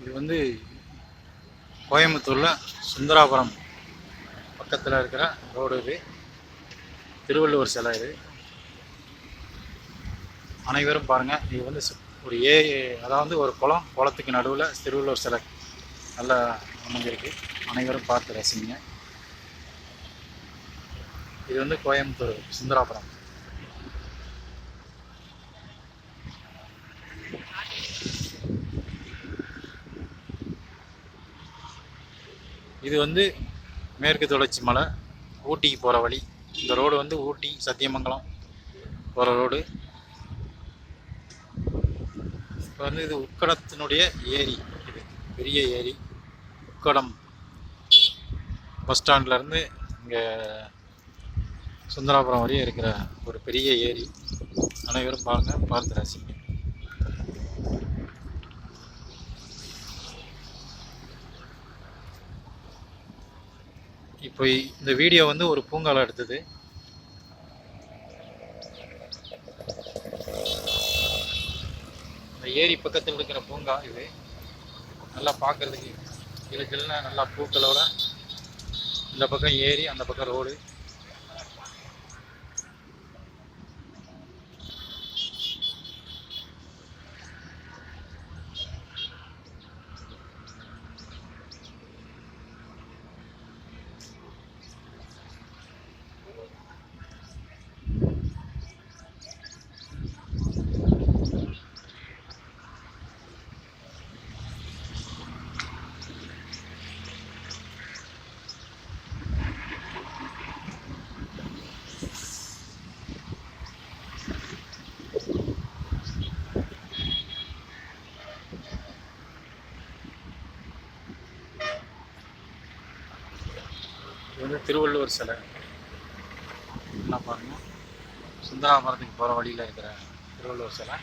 இது வந்து கோயம்புத்தூரில் சுந்தராபுரம் பக்கத்தில் இருக்கிற ரோடு இது. திருவள்ளுவர் சிலை இது. அனைவரும் பாருங்கள் இது வந்து ஒரு ஏ அதாவது ஒரு குளம் குளத்துக்கு நடுவில் திருவள்ளுவர் சிலை நல்லா அமைஞ்சிருக்கு. அனைவரும் பார்த்து ரசிங்க. இது வந்து கோயம்புத்தூர் சுந்தராபுரம். இது வந்து மேற்கு தொடர்ச்சி மலை ஊட்டிக்கு போகிற வழி. இந்த ரோடு வந்து ஊட்டி சத்தியமங்கலம் போகிற ரோடு. இப்போ வந்து இது உக்கடத்தினுடைய ஏரி. இது பெரிய ஏரி. உக்கடம் பஸ் ஸ்டாண்ட்லேருந்து இங்கே சுந்தராபுரம் வரையும் இருக்கிற ஒரு பெரிய ஏரி. அனைவரும் பாருங்கள் பார்த்து ரசிங்க. இப்போ இந்த வீடியோ வந்து ஒரு பூங்கால எடுத்தது. இந்த ஏரி பக்கத்தில் இருக்கிற பூங்கா இது. நல்லா பார்க்கறதுக்கு ஜிலு நல்லா பூக்களோட. இந்த பக்கம் ஏரி அந்த பக்கம் ரோடு. இது வந்து திருவள்ளுவர் சிலை. இதெல்லாம் பாருங்கள் சுந்தராமரத்துக்கு போகிற வழியில் இருக்கிற திருவள்ளுவர் சிலை.